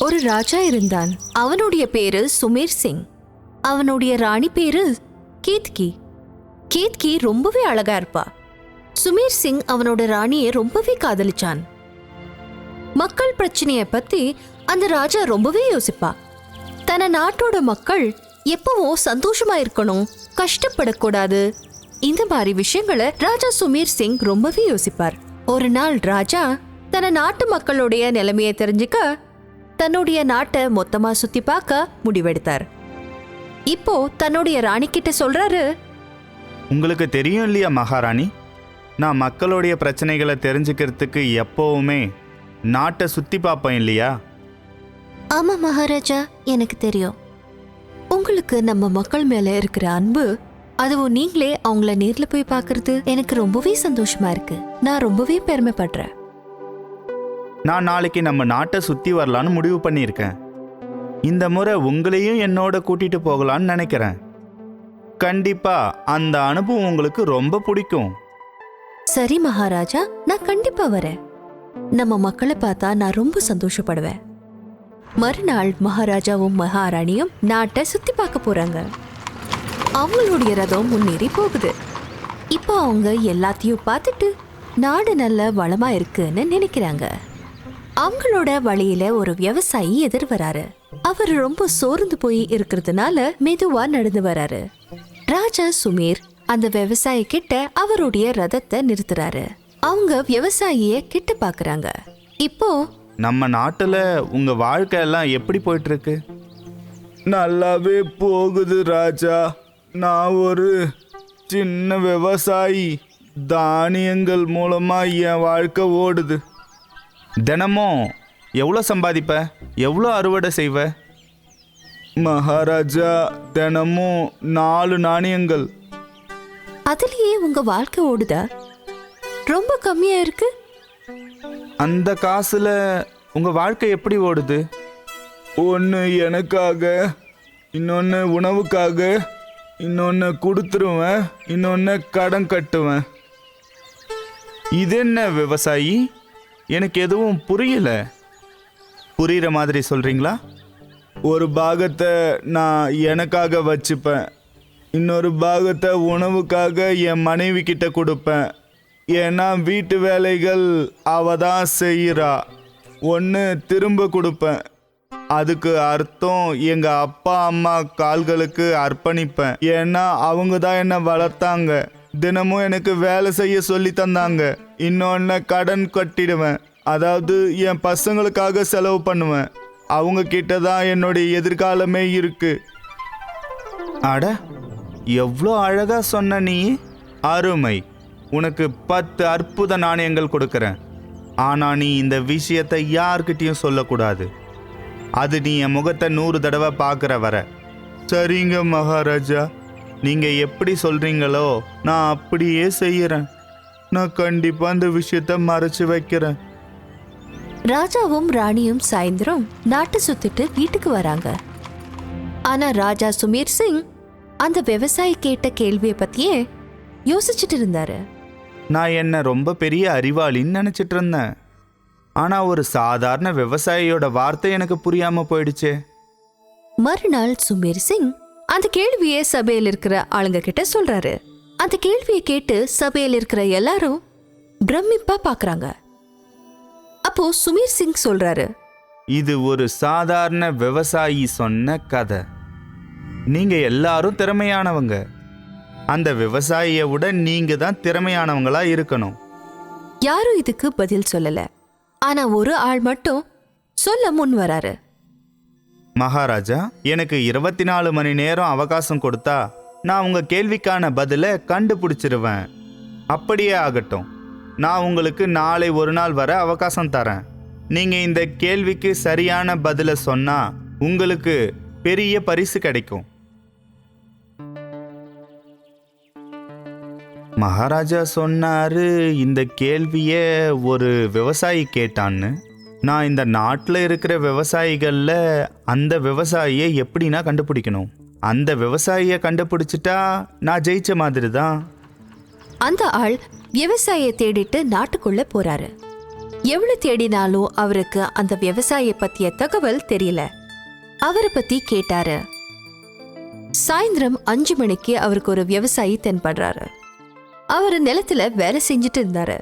ஒரு ராஜா இருந்தான். அவனுடைய பேரு சுமீர் சிங். அவனுடைய ராணி பேரு கேத்கி. கேத்கி ரொம்பவே அழகா இருப்பா. சுமீர் சிங் அவனோட ராணியை ரொம்பவே காதலிச்சான். மக்கள் பிரச்சனைய பத்தி அந்த ராஜா ரொம்பவே யோசிப்பா. தன நாட்டோட மக்கள் எப்பவும் சந்தோஷமா இருக்கணும் கஷ்டப்படக்கூடாது. இந்த மாதிரி விஷயங்களை ராஜா சுமீர் சிங் ரொம்பவே யோசிப்பார். ஒரு நாள் ராஜா தன நாட்டு மக்களுடைய நிலைமையை தெரிஞ்சுக்க தன்னுடைய நாட்டை மொத்தமா சுத்தி பார்க்க முடிவெடுத்தார். இப்போ தன்னுடைய ராணி கிட்ட சொல்றாரு உங்களுக்கு தெரியும் இல்லையா மகாராணி? நான் மக்களுடைய பிரச்சனைகளை தெரிஞ்சுக்கிறதுக்கு எப்போவுமே நாட்டை சுற்றி பார்ப்பேன் இல்லையா? ஆமா மகாராஜா எனக்கு தெரியும். உங்களுக்கு நம்ம மக்கள் மேல இருக்கிற அன்பு அதுவும் நீங்களே அவங்கள நேர்ல போய் பார்க்கிறது எனக்கு ரொம்பவே சந்தோஷமா இருக்கு. நான் ரொம்பவே பெருமைப்படுறேன். நான் நாளைக்கு நம்ம நாட்டை சுற்றி வரலான்னு முடிவு பண்ணியிருக்கேன். இந்த முறை உங்களையும் என்னோட கூட்டிகிட்டு போகலான்னு நினைக்கிறேன். கண்டிப்பாக அந்த அனுபவம் உங்களுக்கு ரொம்ப பிடிக்கும். சரி மகாராஜா நான் கண்டிப்பா வரேன். நம்ம மக்களை பார்த்தா நான் ரொம்ப சந்தோஷப்படுவேன். மறுநாள் மகாராஜாவும் மகாராணியும் நாட்டை சுத்தி பார்க்க போறாங்க. அவங்களுடைய ரதம் முன்னேறி போகுது. இப்போ அவங்க எல்லாத்தையும் பார்த்துட்டு நாடு நல்ல வளமா இருக்குன்னு நினைக்கிறாங்க. அவங்களோட வழியில ஒரு விவசாயி எதிர் வராரு. அவர் ரொம்ப சோர்ந்து போய் இருக்கிறதுனால மெதுவா நடந்து வராரு. ராஜா சுமீர் அந்த விவசாயி கிட்ட அவருடைய ரதத்தை நிறுத்துறாரு. அவங்க விவசாயிய கிட்ட பாக்குறாங்க. இப்போ நம்ம நாட்டில் உங்க வாழ்க்கை எல்லாம் எப்படி போயிட்டு இருக்கு நல்லாவே போகுது ராஜா. நான் ஒரு சின்ன விவசாயி. தானியங்கள் மூலமா என் வாழ்க்கை ஓடுது. தினமும் எவ்வளோ சம்பாதிப்ப? எவ்வளோ அறுவடை செய்வ? மகாராஜா தினமும் நாலு நாணயங்கள். அதுலயே உங்க வாழ்க்கை ஓடுதா? ரொம்ப கம்மியா இருக்கு. அந்த காசுல உங்க வாழ்க்கை எப்படி ஓடுது? ஒன்று எனக்காக இன்னொன்று உணவுக்காக இன்னொன்று கொடுத்துருவேன் இன்னொன்று கடன் கட்டுவேன். இது என்ன விவசாயி? எனக்கு எதுவும் புரியல. புரிகிற மாதிரி சொல்கிறீங்களா ஒரு பாகத்தை நான் எனக்காக வச்சுப்பேன். இன்னொரு பாகத்தை உணவுக்காக என் மனைவி கிட்ட கொடுப்பேன். ஏன்னா வீட்டு வேலைகள் அவ தான் செய்கிறா ஒன்று திரும்ப கொடுப்பேன். அதுக்கு அர்த்தம் எங்கள் அப்பா அம்மா கால்களுக்கு அர்ப்பணிப்பேன். ஏன்னா அவங்க தான் என்னை வளர்த்தாங்க. தினமும் எனக்கு வேலை செய்ய சொல்லி தந்தாங்க. இன்னொன்று கடன் கட்டிடுவேன். அதாவது என் பசங்களுக்காக செலவு பண்ணுவேன். அவங்க கிட்ட தான் என்னுடைய எதிர்காலமே இருக்கு. அட எவ்வளோ அழகா சொன்ன நீ. அருமை. உனக்கு பத்து அற்புத நாணயங்கள் கொடுக்கறேன். ஆனா நீ இந்த விஷயத்தை யார்கிட்டயும் சொல்லக்கூடாது. அது நீ என் முகத்தை நூறு தடவை பார்க்குற வர. சரிங்க மகாராஜா. நீங்க எப்படி சொல்றீங்களோ நான் அப்படியே செய்யறேன். நான் கண்டிப்பா அந்த விஷயத்த மறைச்சு வைக்கிறேன். ராஜாவும் ராணியும் சாயந்தரம் நாட்டை சுத்திட்டு வீட்டுக்கு வராங்க. ஆனா ராஜா சுமீர் சிங் அந்த விவசாயி கேட்ட கேள்வியை பத்தியே யோசிச்சுட்டு இருந்தாரு. நான் என்ன ரொம்ப பெரிய அறிவாளின்னு நினச்சிட்டு இருந்தேன். ஆனால் ஒரு சாதாரண விவசாயியோட வார்த்தை எனக்கு புரியாம போயிடுச்சே. மறுநாள் சுமீர் சிங் அந்த கேள்வியை சபையில் இருக்கிற ஆளுங்க கிட்ட சொல்றாரு. அந்த கேள்வியை கேட்டு சபையில் இருக்கிற எல்லாரும் பிரமிப்பா பாக்குறாங்க. அப்போ சுமீர் சிங் சொல்றாரு. இது ஒரு சாதாரண விவசாயி சொன்ன கதை. நீங்க எல்லாரும் திறமையானவங்க. அந்த விவசாயியை விட நீங்க தான் திறமையானவங்களா இருக்கணும். யாரும் இதுக்கு பதில் சொல்லல. ஆனா ஒரு ஆள் மட்டும் சொல்ல முன் வராரு. மகாராஜா எனக்கு இருபத்தி நாலு மணி நேரம் அவகாசம் கொடுத்தா நான் உங்க கேள்விக்கான பதிலை கண்டுபிடிச்சிருவேன். அப்படியே ஆகட்டும். நான் உங்களுக்கு நாளை ஒரு நாள் வர அவகாசம் தரேன். நீங்க இந்த கேள்விக்கு சரியான பதிலை சொன்னா உங்களுக்கு பெரிய பரிசு கிடைக்கும். மகாராஜா சொன்னாரு இந்த கேள்வியை ஒரு விவசாயி கேட்டான்னு. நான் இந்த நாட்டில் இருக்கிற விவசாயிகளில் அந்த விவசாயியை எப்படின்னா கண்டுபிடிக்கணும்? அந்த விவசாயியை கண்டுபிடிச்சிட்டா நான் ஜெயிச்ச மாதிரி தான். அந்த ஆள் விவசாயியை தேடிட்டு நாட்டுக்குள்ள போறாரு. எவ்வளவு தேடினாலும் அவருக்கு அந்த விவசாய பத்திய தகவல் தெரியல. அவரை பத்தி கேட்டாரு. சாயந்தரம் அஞ்சு மணிக்கு அவருக்கு ஒரு விவசாயி தென்படுறாரு. அவர் நிலத்துல வேலை செஞ்சுட்டு இருந்தாரு.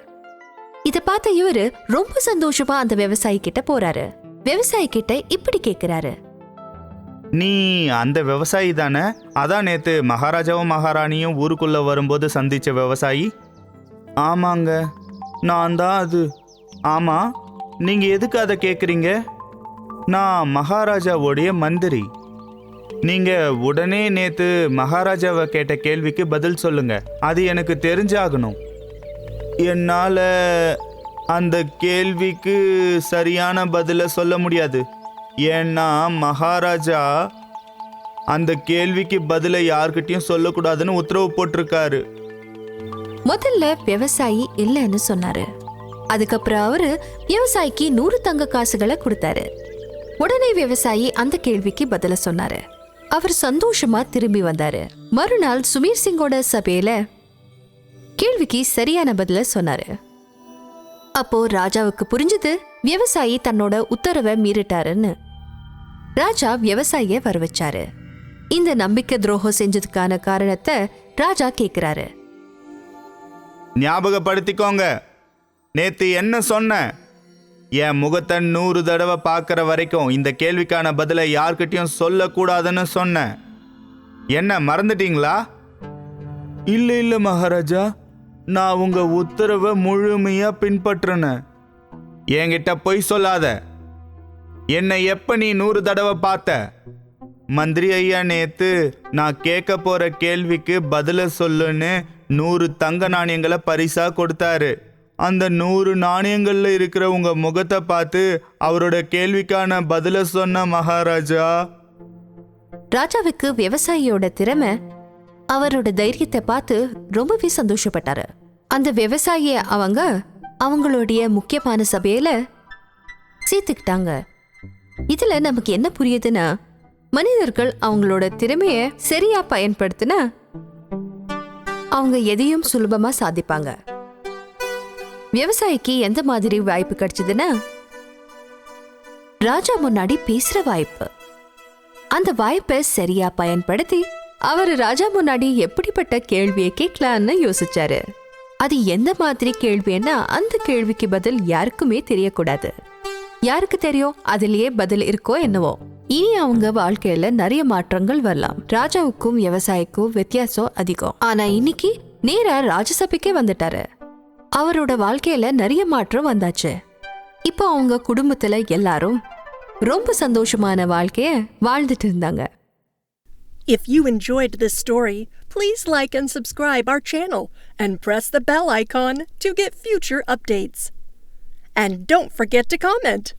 இத பார்த்த இவரு ரொம்ப சந்தோஷமா அந்த விவசாயி கிட்ட போறாரு. விவசாயி கிட்ட இப்படி கேக்குறாரு. நீ அந்த விவசாயி தானே? அதான் நேத்து மகாராஜாவும் மகாராணியும் ஊருக்குள்ள வரும்போது சந்திச்ச விவசாயி? ஆமாங்க. நான் தான் அது. ஆமா நீங்க எதுக்கு அதை கேக்குறீங்க? நான் மகாராஜாவோடைய மந்திரி. நீங்க உடனே நேத்து மகாராஜாவை கேட்ட கேள்விக்கு பதில் சொல்லுங்க. அது எனக்கு தெரிஞ்சாகணும். என்னால் அந்த கேள்விக்கு சரியான பதிலை சொல்ல முடியாது. ஏன்னா மகாராஜா அந்த கேள்விக்கு பதிலை யார்கிட்டயும் சொல்லக்கூடாதுன்னு உத்தரவு போட்டிருக்காரு. முதல்ல விவசாயி இல்லைன்னு சொன்னாரு. அதுக்கப்புறம் அவரு விவசாயிக்கு நூறு தங்க காசுகளை கொடுத்தாரு. உடனே விவசாயி அந்த கேள்விக்கு பதில சொன்னாரு. அவர் சந்தோஷமா திரும்பி வந்தாரு. மறுநாள் சுமீர் சிங்கோட சபையில கேள்விக்கு சரியான பதில சொன்னாரு. அப்போ ராஜாவுக்கு புரிஞ்சது விவசாயி தன்னோட உத்தரவை மீறிட்டாருன்னு. ராஜா விவசாயிய வர வச்சாரு இந்த நம்பிக்கை துரோகம் செஞ்சதுக்கான காரணத்தை ராஜா கேக்குறாரு. ஞாபகப்படுத்திக்கோங்க. நேத்து என்ன சொன்னேன் என் முகத்தை நூறு தடவை பார்க்குற வரைக்கும் இந்த கேள்விக்கான பதிலை யார்கிட்டயும் சொல்லக்கூடாதுன்னு சொன்னேன் என்ன மறந்துட்டீங்களா? இல்லை இல்லை மகாராஜா. நான் உங்க உத்தரவை முழுமையா பின்பற்றினேன் என்கிட்ட பொய் சொல்லாத. என்னை எப்ப நீ நூறு தடவை பார்த்த? மந்திரி ஐயா நேத்து நான் கேட்க போற கேள்விக்கு பதில சொல்லுன்னு நூறு தங்க நாணயங்களை பரிசா கொடுத்தாரு. அந்த நூறு நாணயங்கள்ல இருக்கிற உங்க முகத்தை பார்த்து அவரோட கேள்விக்கான பதில சொன்ன மகாராஜா. ராஜாவுக்கு விவசாயியோட திறமை அவரோட தைரியத்தை பார்த்து ரொம்பவே சந்தோஷப்பட்டாரு. அந்த விவசாயிய அவங்க அவங்களுடைய முக்கியமான சபையில சேர்த்துக்கிட்டாங்க. இதுல நமக்கு என்ன புரியுதுன்னா மனிதர்கள் அவங்களோட திறமைய சரியா பயன்படுத்தினா அவங்க எதையும் சுலபமா சாதிப்பாங்க. விவசாயிக்கு எந்த மாதிரி வாய்ப்பு கிடைச்சதுன்னா ராஜா முன்னாடி பேசுற வாய்ப்பு. அந்த வாய்ப்பை சரியா பயன்படுத்தி அவர் ராஜா முன்னாடி எப்படிப்பட்ட கேள்வியை கேட்கலான்னு யோசிச்சாரு. அது எந்த மாதிரி கேள்வின்னா அந்த கேள்விக்கு பதில் யாருக்குமே தெரியக்கூடாது. யாருக்கு தெரியும்? அதுலயே பதில் இருக்கோ என்னவோ. இனி அவங்க வாழ்க்கையில நிறைய மாற்றங்கள் வரலாம். ராஜாவுக்கும் விவசாயிக்கும் வித்தியாசம் அதிகம். ஆனா இன்னைக்கு நேரா ராஜசபைக்கே வந்துட்டாரு. அவரோட வாழ்க்கையில நிறைய மாற்றம் வந்தாச்சு. இப்போ அவங்க குடும்பத்துல எல்லாரும் ரொம்ப சந்தோஷமான வாழ்க்கைய வாழ்ந்துட்டு இருந்தாங்க. If you enjoyed this story, please like and subscribe our channel and press the bell icon to get future updates. And don't forget to comment.